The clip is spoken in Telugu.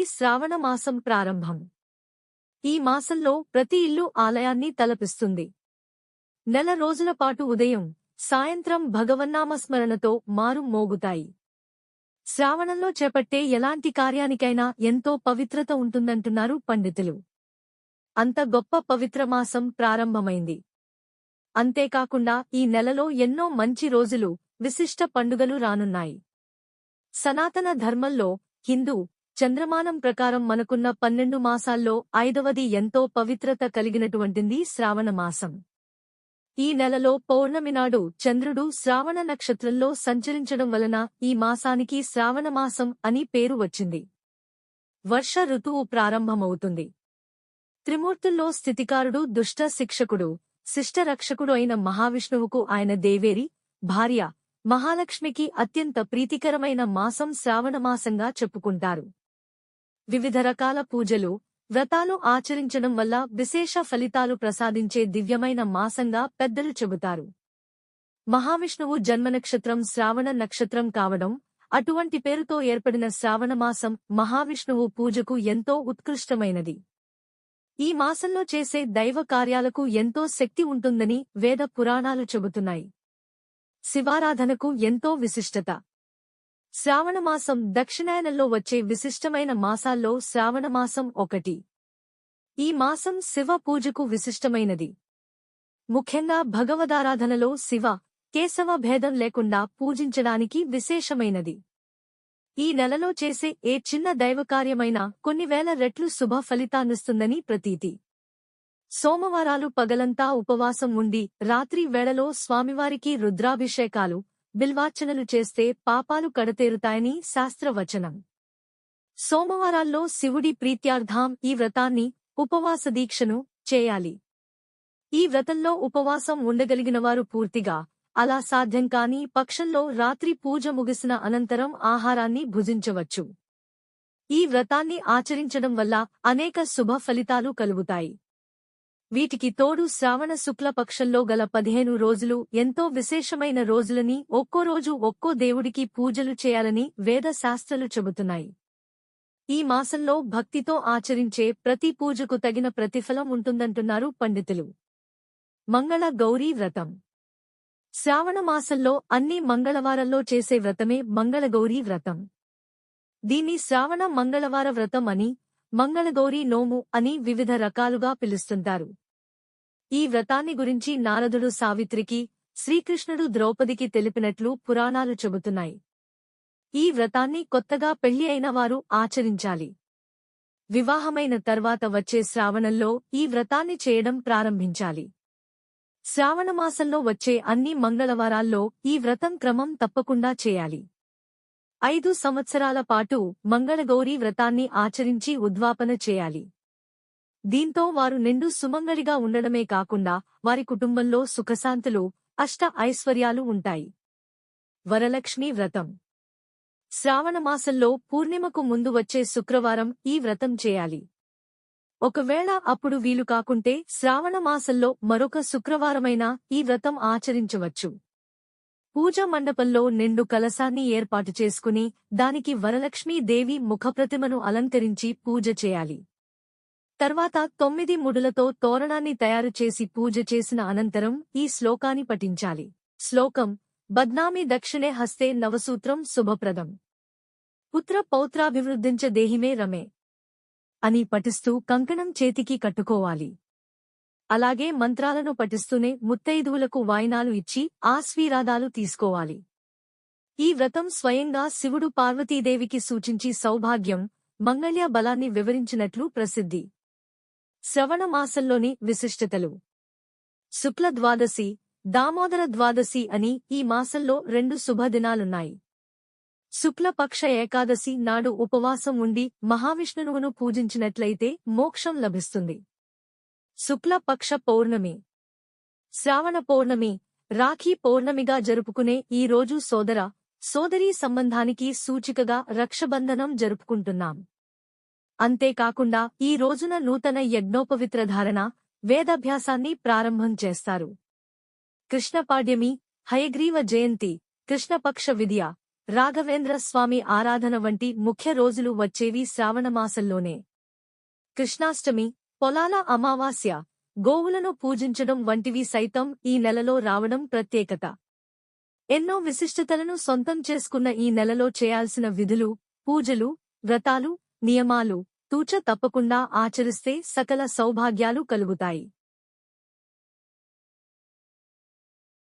ఈ శ్రావణ మాసం ప్రారంభం. ఈ మాసంలో ప్రతి ఇల్లు ఆలయాన్ని తలపిస్తుంది. నెల రోజుల పాటు ఉదయం సాయంత్రం భగవన్నామస్మరణతో మారు మోగుతాయి. శ్రావణంలో చేపట్టే ఎలాంటి కార్యానికైనా ఎంతో పవిత్రత ఉంటుందంటున్నారు పండితులు. అంత గొప్ప పవిత్ర మాసం ప్రారంభమైంది. అంతేకాకుండా ఈ నెలలో ఎన్నో మంచి రోజులు విశిష్ట పండుగలు రానున్నాయి. సనాతన ధర్మంలో హిందూ చంద్రమానం ప్రకారం మనకున్న పన్నెండు మాసాల్లో ఐదవది ఎంతో పవిత్రత కలిగినటువంటిది శ్రావణ మాసం. ఈ నెలలో పౌర్ణమి నాడు చంద్రుడు శ్రావణ నక్షత్రంలో సంచరించడం వలన ఈ మాసానికి శ్రావణమాసం అని పేరు వచ్చింది. వర్ష ఋతువు ప్రారంభమవుతుంది. త్రిమూర్తుల్లో స్థితికారుడు దుష్ట శిక్షకుడు శిష్టరక్షకుడు అయిన మహావిష్ణువుకు ఆయన దేవేరి భార్య మహాలక్ష్మికి అత్యంత ప్రీతికరమైన మాసం శ్రావణమాసంగా చెప్పుకుంటారు. వివిధ రకాల పూజలు వ్రతాలు ఆచరించడం వల్ల విశేష ఫలితాలు ప్రసాదించే దివ్యమైన మాసంగా పెద్దలు చెబుతారు. మహావిష్ణువు జన్మనక్షత్రం శ్రావణ నక్షత్రం కావడం అటువంటి పేరుతో ఏర్పడిన శ్రావణమాసం మహావిష్ణువు పూజకు ఎంతో ఉత్కృష్టమైనది. ఈ మాసంలో చేసే దైవ కార్యాలకు ఎంతో శక్తి ఉంటుందని వేద పురాణాలు చెబుతున్నాయి. శివారాధనకు ఎంతో విశిష్టత. శ్రావణమాసం దక్షిణాయనంలో వచ్చే విశిష్టమైన మాసాల్లో శ్రావణమాసం ఒకటి. ఈ మాసం శివ పూజకు విశిష్టమైనది. ముఖ్యంగా భగవదారాధనలో శివ కేశవ భేదం లేకుండా పూజించడానికి విశేషమైనది. ఈ నెలలో చేసే ఏ చిన్న దైవకార్యమైనా కొన్ని వేల రెట్లు శుభ ఫలితాన్నిస్తుందని ప్రతీతి. సోమవారాలు పగలంతా ఉపవాసం ఉండి రాత్రి వేళలో స్వామివారికి రుద్రాభిషేకాలు బిల్వార్చనలు చేస్తే పాపాలు కడతేరుతాయని శాస్త్రవచనం. సోమవారాల్లో శివుడి ప్రీత్యార్థాం ఈ వ్రతాన్ని ఉపవాస దీక్షను చేయాలి. ఈ వ్రతంలో ఉపవాసం ఉండగలిగినవారు పూర్తిగా అలా సాధ్యం కాని పక్షంలో రాత్రి పూజ ముగిసిన అనంతరం ఆహారాన్ని భుజించవచ్చు. ఈ వ్రతాన్ని ఆచరించడం వల్ల అనేక శుభ ఫలితాలు కలుగుతాయి. వీటికి తోడు శ్రావణ శుక్ల పక్షంలో గల పదిహేను రోజులు ఎంతో విశేషమైన రోజులని ఒక్కో రోజు ఒక్కో దేవుడికి పూజలు చేయాలని వేద శాస్త్రాలు చెబుతున్నాయి. ఈ మాసంలో భక్తితో ఆచరించే ప్రతి పూజకు తగిన ప్రతిఫలం ఉంటుందంటున్నారు పండితులు. మంగళ గౌరీ వ్రతం. శ్రావణ మాసంలో అన్ని మంగళవారంలో చేసే వ్రతమే మంగళగౌరీ వ్రతం. దీన్ని శ్రావణ మంగళవార వ్రతం అని మంగళగౌరీ నోము అని వివిధ రకాలుగా పిలుస్తుంటారు. ఈ వ్రతాన్ని గురించి నారదుడు సావిత్రికి శ్రీకృష్ణుడు ద్రౌపదికి తెలిపినట్లు పురాణాలు చెబుతున్నాయి. ఈ వ్రతాన్ని కొత్తగా పెళ్ళి అయిన వారు ఆచరించాలి. వివాహమైన తర్వాత వచ్చే శ్రావణంలో ఈ వ్రతాన్ని చేయడం ప్రారంభించాలి. శ్రావణమాసంలో వచ్చే అన్ని మంగళవారాల్లో ఈ వ్రతం క్రమం తప్పకుండా చేయాలి. ఐదు సంవత్సరాల పాటు మంగళగౌరీ వ్రతాన్ని ఆచరించి ఉద్వాపన చేయాలి. దీంతో వారు నిండు సుమంగళిగా ఉండడమే కాకుండా వారి కుటుంబంలో సుఖశాంతులు అష్ట ఐశ్వర్యాలు ఉంటాయి. వరలక్ష్మీ వ్రతం. శ్రావణమాసంలో పూర్ణిమకు ముందు వచ్చే శుక్రవారం ఈ వ్రతం చేయాలి. ఒకవేళ అప్పుడు వీలు కాకుంటే శ్రావణమాసంలో మరొక శుక్రవారమైనా ఈ వ్రతం ఆచరించవచ్చు. పూజా మండపంలో నిండు కలశాన్ని ఏర్పాటు చేసుకుని దానికి వరలక్ష్మీదేవి ముఖప్రతిమను అలంకరించి పూజ చేయాలి. తర్వాత తొమ్మిది ముడులతో తోరణాన్ని తయారు చేసి పూజ చేసిన అనంతరం ఈ శ్లోకాన్ని పఠించాలి. శ్లోకం బద్నామి దక్షిణే హస్తే నవసూత్రం శుభప్రదం. పుత్ర పౌత్రాభివృద్ధించ దేహిమే రమే. అని పఠిస్తూ కంకణం చేతికి కట్టుకోవాలి. అలాగే మంత్రాలను పఠిస్తూనే ముత్తైదువులకు వాయినాలు ఇచ్చి ఆస్వీరాదాలు తీసుకోవాలి. ఈ వ్రతం స్వయంగా శివుడు పార్వతీదేవికి సూచించి సౌభాగ్యం మంగళ్య బలాన్ని వివరించినట్లు ప్రసిద్ధి. శ్రవణ మాసంలోని విశిష్టతలు. శుక్ల ద్వాదశి దామోదర ద్వాదశి అని ఈ మాసంలో రెండు శుభదినాలున్నాయి శుక్లపక్ష ఏకాదశి నాడు ఉపవాసం ఉండి మహావిష్ణువును పూజించినట్లయితే మోక్షం లభిస్తుంది. శుక్లపక్ష పౌర్ణమి. శ్రావణ పౌర్ణమి రాఖీ పౌర్ణమిగా జరుపుకునే ఈ రోజు సోదర సోదరీ సంబంధానికి సూచికగా రక్షబంధనం జరుపుకుంటున్నాం. అంతేకాకుండా ఈ రోజున నూతన యజ్ఞోపవిత్రధారణ వేదాభ్యాసాన్ని ప్రారంభం చేస్తారు. కృష్ణపాడ్యమి హయగ్రీవ జయంతి కృష్ణపక్ష విద్య రాఘవేంద్ర స్వామి ఆరాధన వంటి ముఖ్య రోజులు వచ్చేవి శ్రావణమాసంలోనే. కృష్ణాష్టమి పొలాల అమావాస్య గోవులను పూజించడం వంటివి సైతం ఈ నెలలో రావడం ప్రత్యేకత. ఎన్నో విశిష్టతలను సొంతం చేసుకున్న ఈ నెలలో చేయాల్సిన విధులు పూజలు వ్రతాలు నియమాలు తూచ తప్పకుండా ఆచరిస్తే సకల సౌభాగ్యాలు కలుగుతాయి.